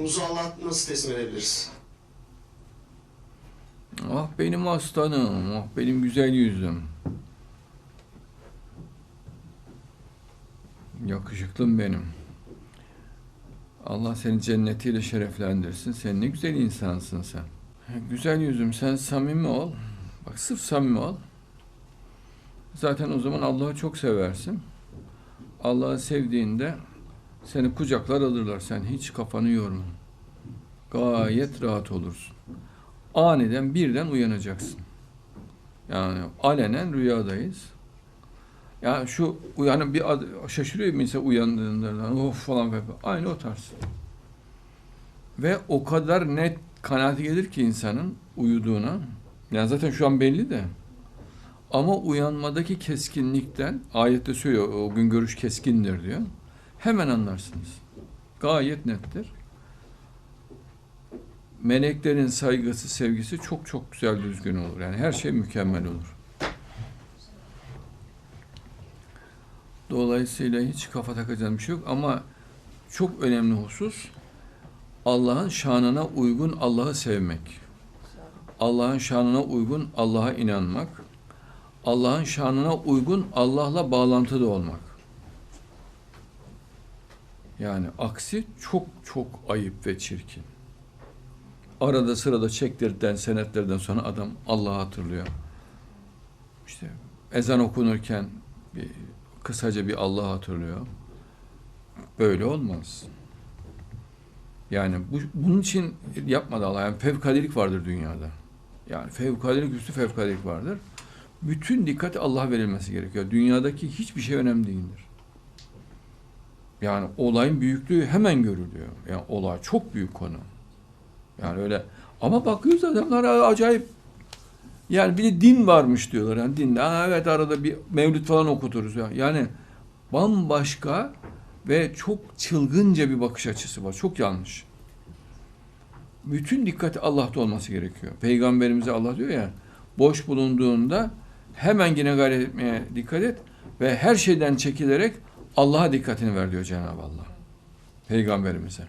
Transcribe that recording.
ruhumuzu Allah'a nasıl teslim edebiliriz? Ah benim aslanım, ah benim güzel yüzüm. Yakışıklım benim. Allah seni cennetiyle şereflendirsin. Sen ne güzel insansın sen. Güzel yüzüm sen samimi ol. Bak sırf samimi ol. Zaten o zaman Allah'ı çok seversin. Allah'ı sevdiğinde seni kucaklar alırlar. Sen hiç kafanı yorma. Gayet rahat olursun. Aniden birden uyanacaksın. Yani alenen rüyadayız. Yani şu uyanıp bir ad, şaşırıyor mesela uyandığında of falan böyle. Aynı o tarz. Ve o kadar net kanaati gelir ki insanın uyuduğuna. Yani zaten şu an belli de. Ama uyanmadaki keskinlikten ayette söylüyor o gün görüş keskindir diyor. Hemen anlarsınız. Gayet nettir. Meleklerin saygısı, sevgisi çok çok güzel düzgün olur. Yani her şey mükemmel olur. Dolayısıyla hiç kafa takacağım bir şey yok ama çok önemli husus Allah'ın şanına uygun Allah'ı sevmek. Allah'ın şanına uygun Allah'a inanmak. Allah'ın şanına uygun Allah'la bağlantıda olmak. Yani aksi çok çok ayıp ve çirkin. Arada sırada çektirden senetlerden sonra adam Allah'ı hatırlıyor. İşte ezan okunurken bir, kısaca bir Allah hatırlıyor. Böyle olmaz. Yani bu, bunun için yapmadı Allah. Yani fevkalelik vardır dünyada. Yani fevkalelik üstü fevkalelik vardır. Bütün dikkat Allah'a verilmesi gerekiyor. Dünyadaki hiçbir şey önemli değildir. Yani olayın büyüklüğü hemen görülüyor. Yani olay çok büyük konu. Yani öyle ama bakıyoruz adamlar acayip yani bir de din varmış diyorlar. Yani dinde Aa, evet arada bir mevlüt falan okuturuz ya. Yani bambaşka ve çok çılgınca bir bakış açısı var. Çok yanlış. Bütün dikkati Allah'ta olması gerekiyor. Peygamberimize Allah diyor ya boş bulunduğunda hemen yine gayret etmeye dikkat et ve her şeyden çekilerek Allah'a dikkatini ver diyor Cenab-ı Allah. Peygamberimize.